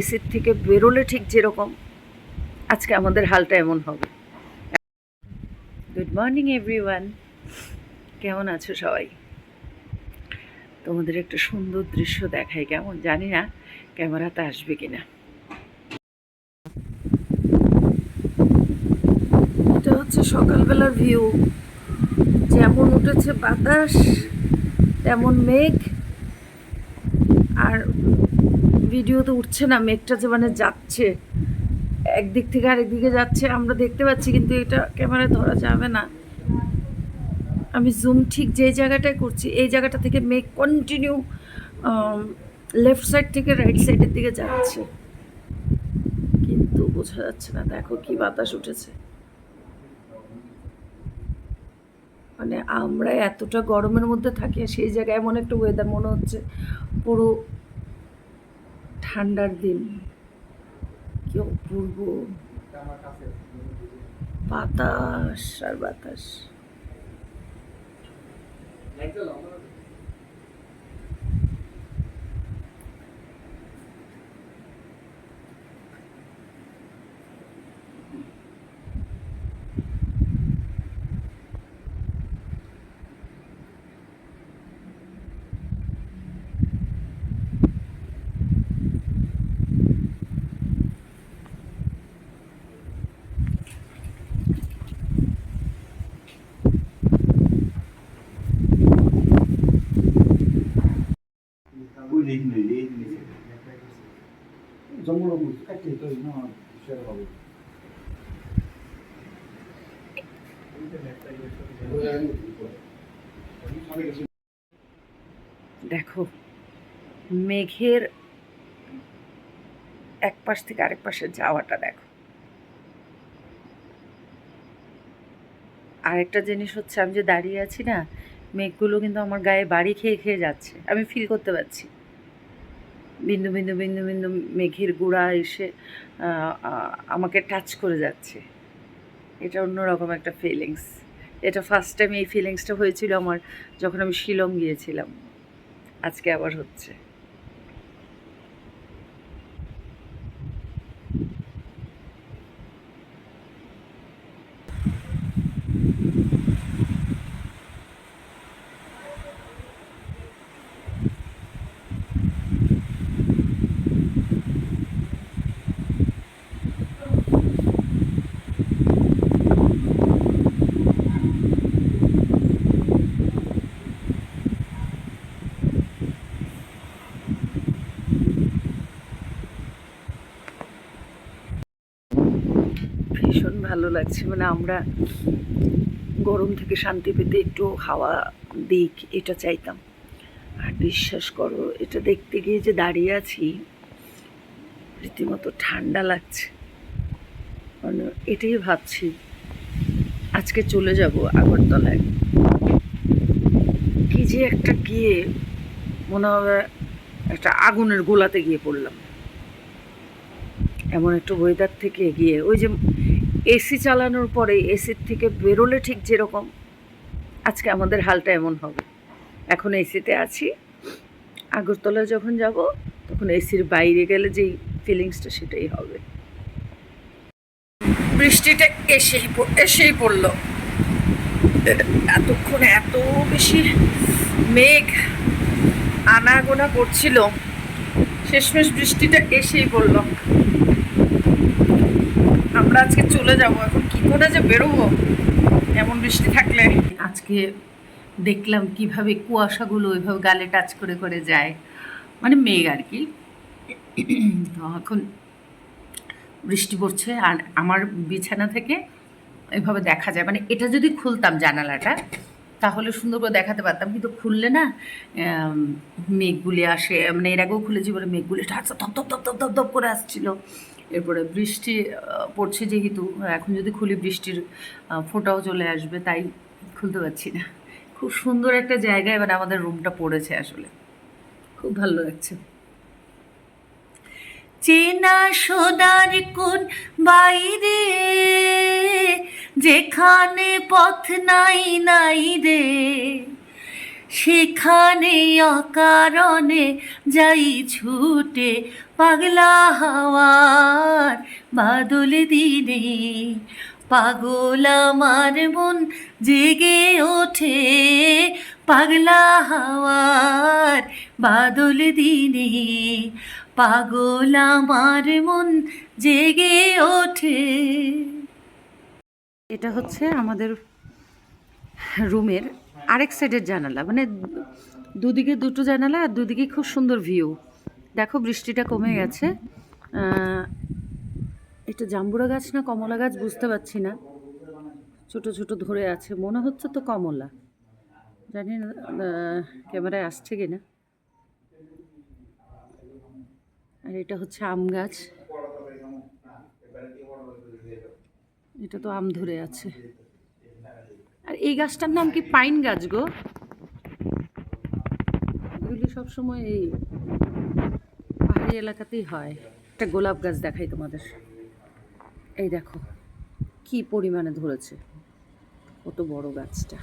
এসির থেকে বেরোলে ঠিক যেরকম, আজকে আমাদের হালটা এমন হবে। গুড মর্নিং এভরিওয়ান কেমন আছো সবাই? তোমাদের একটা সুন্দর দৃশ্য দেখায় কেমন জানি না ক্যামেরাতে আসবে কিনা। এটা হচ্ছে সকালবেলার ভিউ যেমন উঠেছে বাতাস, তেমন মেঘ, আর ভিডিওতে উঠছে না, মেঘটা যে মানে যাচ্ছে। একদিক থেকে আরেক দিকে যাচ্ছে, আমরা দেখতে পাচ্ছি কিন্তু এটা ক্যামেরায় ধরা যাবে না। আমি জুম ঠিক যে জায়গাটায় করছি, এই জায়গাটা থেকে মেঘ কন্টিনিউ লেফট সাইড থেকে রাইট সাইডের দিকে যাচ্ছে। কিন্তু বোঝা যাচ্ছে না, দেখো কি বাতাস উঠেছে। মানে আমরা এতটা গরমের মধ্যে থাকি সেই জায়গায় এমন একটা ওয়েদার মনে হচ্ছে, পুরো ঠান্ডার দিন। কি অপূর্ব। বাতাস আর বাতাস ওই লেখি নই এই নিচে দেখো, মেঘের এক পাশ থেকে আরেক পাশে যাওয়াটা দেখো। আরেকটা জিনিস হচ্ছে, আমি যে দাঁড়িয়ে আছি না, মেঘগুলো কিন্তু আমার গায়ে বাড়ি খেয়ে খেয়ে যাচ্ছে। আমি ফিল করতে পারছি। বিন্দু বিন্দু বিন্দু বিন্দু মেঘের গুঁড়া এসে আমাকে টাচ করে যাচ্ছে। এটা অন্যরকম একটা ফিলিংস এটা ফার্স্ট টাইম এই ফিলিংসটা হয়েছিল আমার যখন আমি শিলং গিয়েছিলাম। আজকে আবার হচ্ছে। ভালো লাগছে। মানে আমরা গরম থেকে শান্তি পেতে একটু হাওয়া দিক, এটা চাইতাম। আর বিশ্বাস করো, এটা দেখতে গিয়ে যে দাঁড়িয়ে আছি, রীতিমতো ঠান্ডা লাগছে। মানে এটাই ভাবছি। আজকে চলে যাব আগরতলায়। কি যে একটা গিয়ে মনে হবে একটা আগুনের গোলাতে গিয়ে পড়লাম। এমন একটা ওয়েদার থেকে গিয়ে ওই যে এসি চালানোর পরে এসির থেকে বেরোলে ঠিক যেরকম। আজকে আমাদের হালটা এমন হবে। এখন এসিতে আছি। আগরতলা যখন যাব, তখন এসির বাইরে গেলে যেই ফিলিংসটা সেটাই হবে। বৃষ্টিটা এসেই এসেই পড়ল। এতক্ষণ এত বেশি মেঘ, আনাগোনা করছিল। শেষমেশ বৃষ্টিটা এসেই পড়ল। আমরা আজকে চলে যাব। এখন কি করে যে বেরোবো? এমন বৃষ্টি থাকলে। আজকে দেখলাম কীভাবে কুয়াশাগুলো ওইভাবে গালে টাচ করে করে যায়। মানে মেঘ আর কি। তো এখন বৃষ্টি পড়ছে আর আমার বিছানা থেকে এভাবে দেখা যায়। মানে এটা যদি খুলতাম জানালাটা, তাহলে সুন্দর করে দেখাতে পারতাম। কিন্তু খুললে না মেঘগুলি আসে। মানে এর আগেও খুলেছি বলে মেঘগুলি ধপ ধপ ধপ ধপ ধপ করে আসছিল। এরপরে বৃষ্টি পড়ছে যেহেতু, এখন যদি খুলি বৃষ্টির ফোটাও চলে আসবে, তাই খুলতে পারছি না। খুব সুন্দর একটা জায়গায় মানে আমাদের রুমটা পড়েছে আসলে। খুব ভালো লাগছে। চেনা সোনার কোন বাইরে, যেখানে পথ নাই নাই রে, সেখানে অকারণে যাই ছুটে পাগলা হাওয়ার বাদল দিনে পাগল আমার মন জেগে ওঠে। পাগলা হাওয়ার বাদল দিনে পাগল আমার মন জেগে ওঠে। এটা হচ্ছে আমাদের রুমের আরেক সাইডের জানালা মানে দুদিকে দুটো জানালা আর দুদিকে খুব সুন্দর ভিউ দেখো বৃষ্টিটা কমে গেছে। এটা জাম্বুরা গাছ না কমলা গাছ বুঝতে পারছি না। ছোট ছোট ধরে আছে। মনে হচ্ছে তো কমলা। জানি না ক্যামেরায় আসছে কি না আর এটা হচ্ছে আম গাছ। এটা তো আম ধরে আছে। আর এই গাছটার নাম কি পাইন গাছ গো? এগুলি সবসময় এই পাহাড়ি এলাকাতেই হয়। একটা গোলাপ গাছ দেখাই তোমাদের। এই দেখো কি পরিমাণে ধরেছে। কত বড় গাছটা।